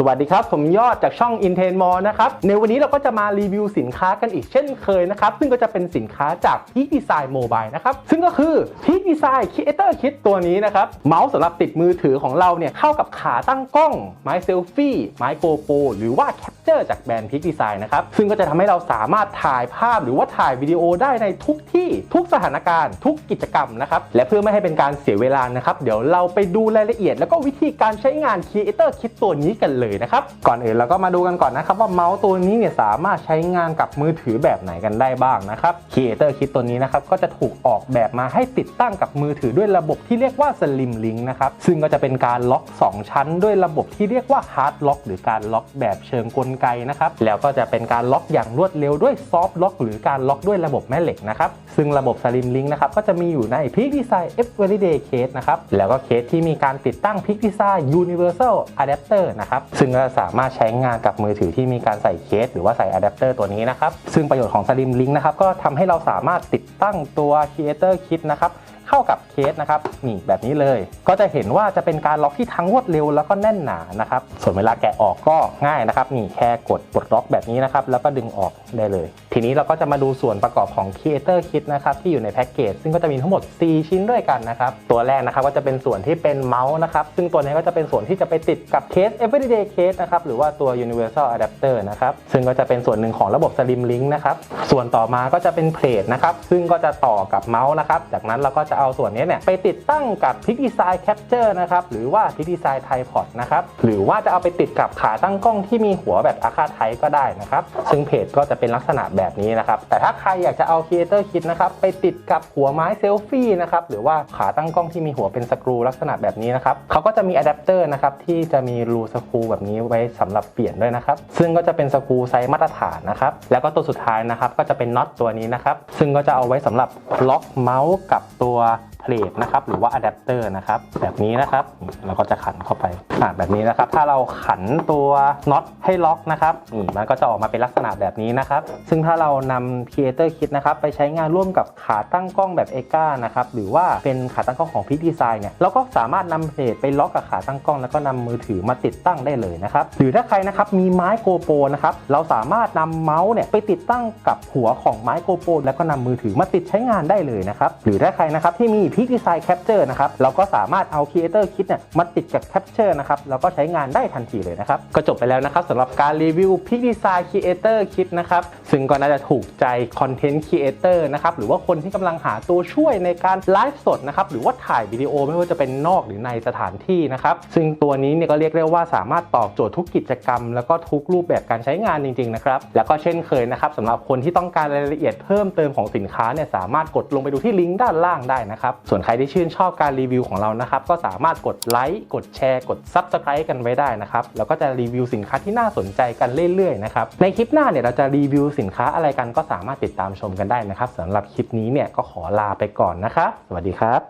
สวัสดีครับ ผมยอดจากช่อง i n t e n m o r นะครับ ในวันนี้เราก็จะมารีวิวสินค้ากันอีกเช่นเคยนะครับ ซึ่งก็จะเป็นสินค้าจาก Peak Design Mobile นะครับ ซึ่งก็คือ Peak Design Creator Kit ตัวนี้นะครับ เมาส์สำหรับติดมือถือของเราเนี่ย เข้ากับขาตั้งกล้อง ไม้เซลฟี่ ไม้โกโปรหรือว่าแคป เจอร์จากแบรนด์ Peak Design นะครับ ซึ่งก็จะทำให้เราสามารถถ่ายภาพหรือว่าถ่ายวิดีโอได้ในทุกที่ทุกสถานการณ์ ทุกกิจกรรมนะครับ และเพื่อไม่ให้เป็นการเสียเวลานะครับ เดี๋ยวเราไปดูรายละเอียด แล้วก็วิธีการใช้งาน Creator Kit ตัวนี้กันเลยนะครับ ก่อนอื่นเราก็มาดูกันก่อนนะครับว่าเมาส์ตัวนี้เนี่ยสามารถใช้งานกับมือถือแบบไหนกันได้บ้างนะครับ Creator Kit ตัวนี้นะครับก็จะถูกออกแบบมาให้ติดตั้งกับมือถือด้วยระบบที่เรียกว่า Slim Link นะครับซึ่งก็จะเป็นการล็อก 2 ชั้น ด้วยระบบที่เรียกว่า Hard Lock หรือการล็อกแบบเชิงกลไกนะครับแล้วก็จะเป็นการล็อกอย่างรวดเร็วด้วย Soft Lock หรือการล็อกด้วยระบบแม่เหล็กนะครับซึ่งระบบ Slim Link นะครับก็จะมีอยู่ใน Peak Design F Everyday Case นะครับแล้วก็เคสที่มีการติดตั้ง Peak Design Universal Adapter นะครับซึ่งก็สามารถใช้งานกับมือถือที่มีการใส่เคส หรือว่าใส่อะแดปเตอร์ตัวนี้นะครับซึ่งประโยชน์ของ Slim Link นะครับก็ทำให้เราสามารถติดตั้งตัว Creator Kit นะครับ เข้ากับเคสนะครับนี่แบบนี้เลย ก็จะเห็นว่าจะเป็นการล็อกที่ทั้งรวดเร็วแล้วก็แน่นหนานะครับส่วนเวลาแกะออกก็ง่ายนะครับนี่แค่กดปลดล็อกแบบนี้นะครับแล้วก็ดึงออกได้เลย ทีนี้เราก็จะมาดูส่วนประกอบของ Creator Kit นะครับที่อยู่ในแพ็กเกจซึ่งก็จะมีทั้งหมด 4 ชิ้นด้วยกันนะครับตัวแรกนะครับก็จะเป็นส่วนที่เป็นเมาส์นะครับซึ่งตัวนี้ก็จะเป็นส่วนที่จะไปติดกับเคส Everyday Case นะครับหรือว่าตัว Universal Adapter นะครับซึ่งก็จะเป็นส่วนหนึ่งของระบบ Slim Link นะครับส่วนต่อมาก็จะเป็นเพลทนะครับซึ่งก็จะต่อกับเมาส์นะครับจากนั้นเราก็จะเอาส่วนนี้เนี่ยไปติดตั้งกับ Pic Design Capture นะครับหรือว่า Pic Design Tripod นะครับหรือว่าจะเอาไปติดกับขาตั้งกล้องที่มีหัวแบบอาคาไทก็ได้นะครับซึ่งเพจก็จะเป็นลักษณะแบบนี้นะครับแต่ถ้าใครอยากจะเอา Creator Kit นะครับไปติดกับหัวไม้เซลฟี่นะครับหรือว่าขาตั้งกล้องที่มีหัวเป็นสกรูลักษณะแบบนี้นะครับเขาก็จะมีอะแดปเตอร์นะครับที่จะมีรูสกรูแบบนี้ไว้สำหรับเปลี่ยนด้วยนะครับซึ่งก็จะเป็นสกรูไซส์มาตรฐานนะครับแล้วก็ตัวสุดท้ายนะครับก็จะเป็นน็อตตัวนี้นะครับซึ่งก็จะเอาไว้สำหรับล็อกเมาส์กับตัว lá. เลทนะครับหรือว่าอะแดปเตอร์นะครับแบบนี้นะครับเราก็จะขันเข้าไปอ่าแบบนี้นะครับ ถ้าเราขันตัวน็อตให้ล็อกนะครับนี่มันก็จะออกมาเป็นลักษณะแบบนี้นะครับ ซึ่งถ้าเรานำ Creator Kit นะครับไปใช้งานร่วมกับขาตั้งกล้องแบบเอก้านะครับหรือว่าเป็นขาตั้งกล้องของพิ d ีไซน์เนี่ยเราก็สามารถนำเพลทไปล็อกกับขาตั้งกล้อง แล้วก็นำมือถือมาติดตั้งได้เลยนะครับหรือถ้าใครนะครับมีไม้โกโปรนะครับเราสามารถนำเมาส์เนี่ยไปติดตั้งกับหัวของไม้โกโปรแล้วก็นำมือถือมาติดใช้งานได้เลยนะครับหรือถ้าใครนะครับที่มี Peak Design Capture นะครับเราก็สามารถเอา Creator Kit เนี่ยมาติดกับ Capture นะครับแล้วก็ใช้งานได้ทันทีเลยนะครับก็จบไปแล้วนะครับสำหรับการรีวิว Peak Design Creator Kit นะครับซึ่งก็น่าจะถูกใจ Content Creator นะครับหรือว่าคนที่กำลังหาตัวช่วยในการไลฟ์สดนะครับหรือว่าถ่ายวิดีโอไม่ว่าจะเป็นนอกหรือในสถานที่นะครับซึ่งตัวนี้เนี่ยก็เรียกได้ว่าสามารถตอบโจทย์ทุกกิจกรรม แล้วก็ทุกรูปแบบการใช้งานจริงๆนะครับแล้วก็เช่นเคยนะครับสำหรับคนที่ต้องการรายละเอียดเพิ่มเติมของสินค้าเนี่ยสามารถกดลงไปดูที่ลิงก์ด้านล่างได้นะครับส่วนใครที่ชื่นชอบการรีวิวของเรานะครับ ก็สามารถกดไลค์กดแชร์ กด Subscribe กันไว้ได้นะครับ แล้วก็จะรีวิวสินค้าที่น่าสนใจกันเรื่อยๆนะครับ ในคลิปหน้าเนี่ยเราจะรีวิวสินค้าอะไรกันก็สามารถติดตามชมกันได้นะครับสำหรับคลิปนี้เนี่ยก็ขอลาไปก่อนนะครับ สวัสดีครับ